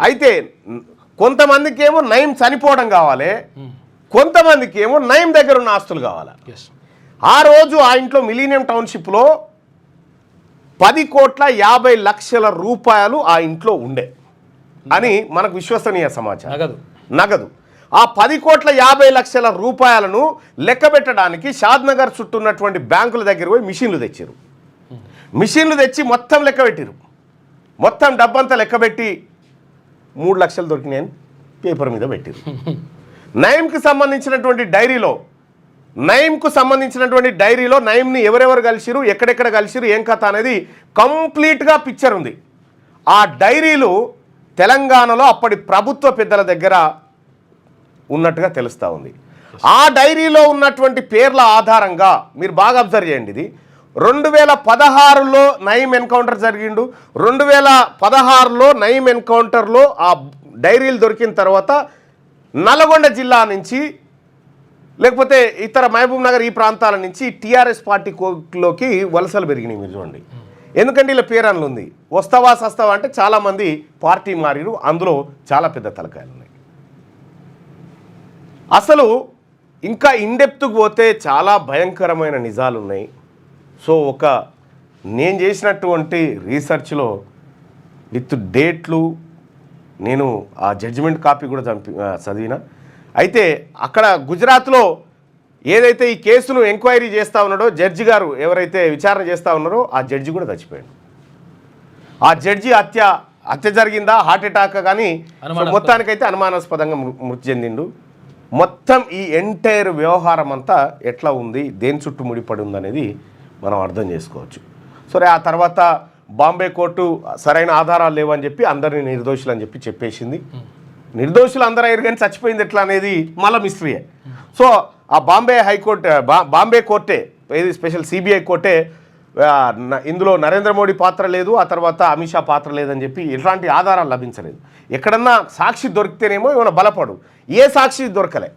అయితే కొంతమందికి ఏమో నయం చనిపోవడం కావాలి. కొంతమందికి ఏమో నయం దగ్గర ఉన్న ఆస్తులు కావాలి. ఆ రోజు ఆ ఇంట్లో మిలీనియం టౌన్షిప్లో పది కోట్ల యాభై లక్షల రూపాయలు ఆ ఇంట్లో ఉండే అని మనకు విశ్వసనీయ సమాచారం. నగదు. నగదు. ఆ పది కోట్ల యాభై లక్షల రూపాయలను లెక్క పెట్టడానికి షాద్నగర్ చుట్టూ ఉన్నటువంటి బ్యాంకుల దగ్గర పోయి మిషన్లు తెచ్చారు మిషన్లు తెచ్చి మొత్తం లెక్క పెట్టారు మొత్తం డబ్బంతా లెక్క పెట్టి మూడు లక్షలు దొరికినాయని పేపర్ మీద పెట్టారు. నయంకి సంబంధించినటువంటి డైరీలో నయంకు సంబంధించినటువంటి డైరీలో నయంని ఎవరెవరు కలిసిరు ఎక్కడెక్కడ కలిసిరు ఏం కథ అనేది కంప్లీట్గా పిక్చర్ ఉంది. ఆ డైరీలు తెలంగాణలో అప్పటి ప్రభుత్వ పెద్దల దగ్గర ఉన్నట్టుగా తెలుస్తూ ఉంది. ఆ డైరీలో ఉన్నటువంటి పేర్ల ఆధారంగా మీరు బాగా అబ్జర్వ్ చేయండి ఇది. రెండు వేల పదహారులో నయం ఎన్కౌంటర్ జరిగిండు. రెండు వేల పదహారులో నయం ఎన్కౌంటర్లో ఆ డైరీలు దొరికిన తర్వాత నల్గొండ జిల్లా నుంచి లేకపోతే ఇతర మహబూబ్ నగర్ ఈ ప్రాంతాల నుంచి టీఆర్ఎస్ పార్టీలోకి వలసలు పెరిగినాయి మీరు చూడండి. ఎందుకంటే ఇలా పేరన్లు ఉంది. వస్తావా సస్తావా అంటే చాలామంది పార్టీ మారిరు. అందులో చాలా పెద్ద తలకాయలు ఉన్నాయి. అసలు ఇంకా ఇండెప్త్కు పోతే చాలా భయంకరమైన నిజాలు ఉన్నాయి సో ఒక నేను చేసినటువంటి రీసెర్చ్లో విత్ డేట్లు నేను ఆ జడ్జిమెంట్ కాపీ కూడా చంపి చదివిన. అయితే అక్కడ గుజరాత్లో ఏదైతే ఈ కేసును ఎంక్వైరీ చేస్తూ ఉన్నాడో జడ్జి గారు ఎవరైతే విచారణ చేస్తూ ఉన్నారో ఆ జడ్జి కూడా చచ్చిపోయాడు. ఆ జడ్జి హత్య హత్య జరిగిందా? హార్ట్ అటాక్ కానీ. మొత్తానికైతే అనుమానాస్పదంగా మృతి చెందిండు. మొత్తం ఈ ఎంటైర్ వ్యవహారం అంతా ఎట్లా ఉంది? దేని చుట్టూ ముడిపడి ఉందనేది మనం అర్థం చేసుకోవచ్చు. సరే ఆ తర్వాత బాంబే కోర్టు సరైన ఆధారాలు లేవని చెప్పి అందరినీ నిర్దోషులు అని చెప్పి చెప్పేసింది. నిర్దోషులు అందరూ అయ్యారు కానీ చచ్చిపోయింది ఎట్లా అనేది మళ్ళీ మిస్టరీయే సో ఆ బాంబే హైకోర్టు బా- బాంబే కోర్టే ఏది స్పెషల్ సిబిఐ కోర్టే ఇందులో నరేంద్ర మోడీ పాత్ర లేదు ఆ తర్వాత అమిత్ షా పాత్ర లేదని చెప్పి ఎట్లాంటి ఆధారాలు లభించలేదు. ఎక్కడన్నా సాక్షి దొరికితేనేమో ఏమైనా బలపడు. ఏ సాక్షి దొరకలే.